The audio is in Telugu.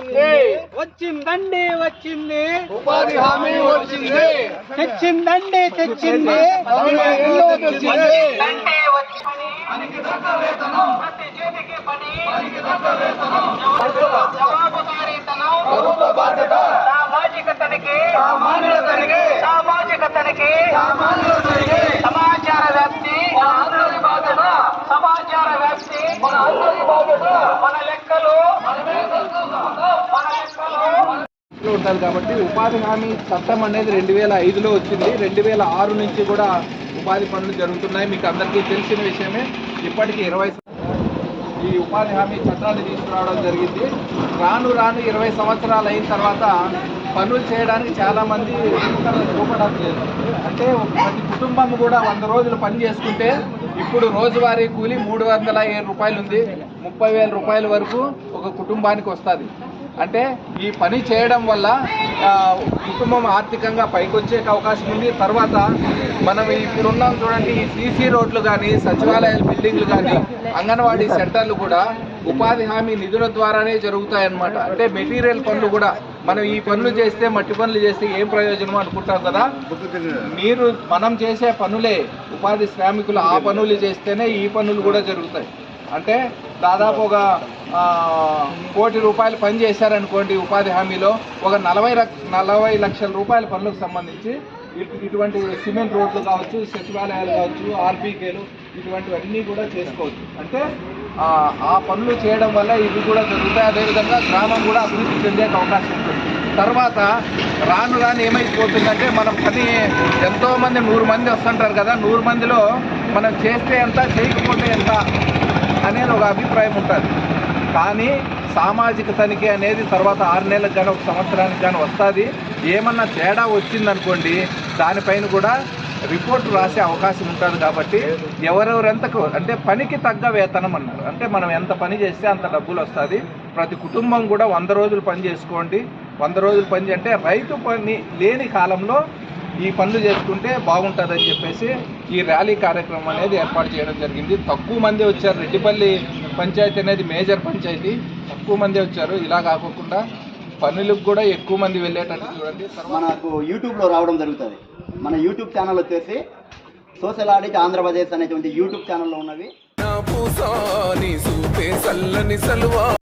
వచ్చింది. వచ్చిందండి వచ్చింది. ఉపాధి హామీ వచ్చింది. తెచ్చిందండి తెచ్చింది. పదివేలలో తెచ్చింది ప్రభుత్వ బాధ్యత. సామాజికతనికి సామాన్యులతనికి లో కాబట్టి ఉపాధి హామీ చట్టం అనేది రెండు వేల ఐదులో వచ్చింది. రెండు వేల ఆరు నుంచి కూడా ఉపాధి పనులు జరుగుతున్నాయి. మీకు అందరికీ తెలిసిన విషయమే ఇప్పటికీ ఇరవై ఈ ఉపాధి హామీ చట్టాన్ని తీసుకురావడం జరిగింది. రాను రాను ఇరవై సంవత్సరాలు అయిన తర్వాత పనులు చేయడానికి చాలామంది చూపడం లేదు. అంటే ప్రతి కుటుంబం కూడా వంద రోజులు పని చేసుకుంటే ఇప్పుడు రోజువారీ కూలి మూడు వందల ఏడు రూపాయలు ఉంది. ముప్పై వేల రూపాయల వరకు ఒక కుటుంబానికి వస్తుంది. అంటే ఈ పని చేయడం వల్ల కుటుంబం ఆర్థికంగా పైకొచ్చే అవకాశం ఉంది. తర్వాత మనం ఇప్పుడు ఉన్నాం చూడండి ఈ సీసీ రోడ్లు కానీ సచివాలయాల బిల్డింగ్లు కానీ అంగన్వాడీ సెంటర్లు కూడా ఉపాధి హామీ నిధుల ద్వారానే జరుగుతాయన్నమాట. అంటే మెటీరియల్ పనులు కూడా మనం ఈ పనులు చేస్తే మట్టి పనులు చేస్తే ఏం ప్రయోజనం అనుకుంటాం కదా? మీరు మనం చేసే పనులే ఉపాధి శ్రామికులు ఆ పనులు చేస్తేనే ఈ పనులు కూడా జరుగుతాయి. అంటే దాదాపు ఒక కోటి రూపాయలు పని చేశారనుకోండి ఉపాధి హామీలో ఒక నలభై లక్ష నలభై లక్షల రూపాయల పనులకు సంబంధించి ఇటు- ఇటువంటి సిమెంట్ రోడ్లు కావచ్చు సచివాలయాలు కావచ్చు ఆర్బీకేలు ఇటువంటివన్నీ కూడా చేసుకోవచ్చు. అంటే ఆ, పనులు చేయడం వల్ల ఇవి కూడా జరుగుతాయి. అదేవిధంగా గ్రామం కూడా అభివృద్ధి చెందే అవకాశం ఉంటుంది. తర్వాత రాను రాను ఏమైపోతుందంటే మనం పని ఎంతోమంది నూరు మంది వస్తుంటారు కదా నూరు మందిలో మనం చేస్తే ఎంత చేయకపోతే ఎంత? అనేది ఒక అభిప్రాయం ఉంటుంది. కానీ సామాజిక తనిఖీ అనేది తర్వాత ఆరు నెలలకు కానీ ఒక సంవత్సరానికి కానీ వస్తుంది. ఏమన్నా తేడా వచ్చిందనుకోండి దానిపైన కూడా రిపోర్ట్ రాసే అవకాశం ఉంటుంది కాబట్టి ఎవరెవరెంతకు అంటే పనికి తగ్గ వేతనం అన్నారు. అంటే మనం ఎంత పని చేస్తే అంత డబ్బులు వస్తుంది. ప్రతి కుటుంబం కూడా వంద రోజులు పని చేసుకోండి. వంద రోజులు పని అంటే రైతు పని లేని కాలంలో ఈ పనులు చేసుకుంటే బాగుంటుందని చెప్పేసి ఈ ర్యాలీ కార్యక్రమం అనేది ఏర్పాటు చేయడం జరిగింది. తక్కువ మంది వచ్చారు. రెడ్డిపల్లి పంచాయతీ అనేది మేజర్ పంచాయతీ. తక్కువ మంది వచ్చారు. ఇలా కాకుండా పనులకు కూడా ఎక్కువ మంది వెళ్ళేటట్టు చూడండి. మనకు యూట్యూబ్లో రావడం జరుగుతుంది. మన యూట్యూబ్ ఛానల్ వచ్చేసి సోషల్ ఆడిట్ ఆంధ్రప్రదేశ్ అనేటువంటి యూట్యూబ్ ఛానల్లో ఉన్నవి.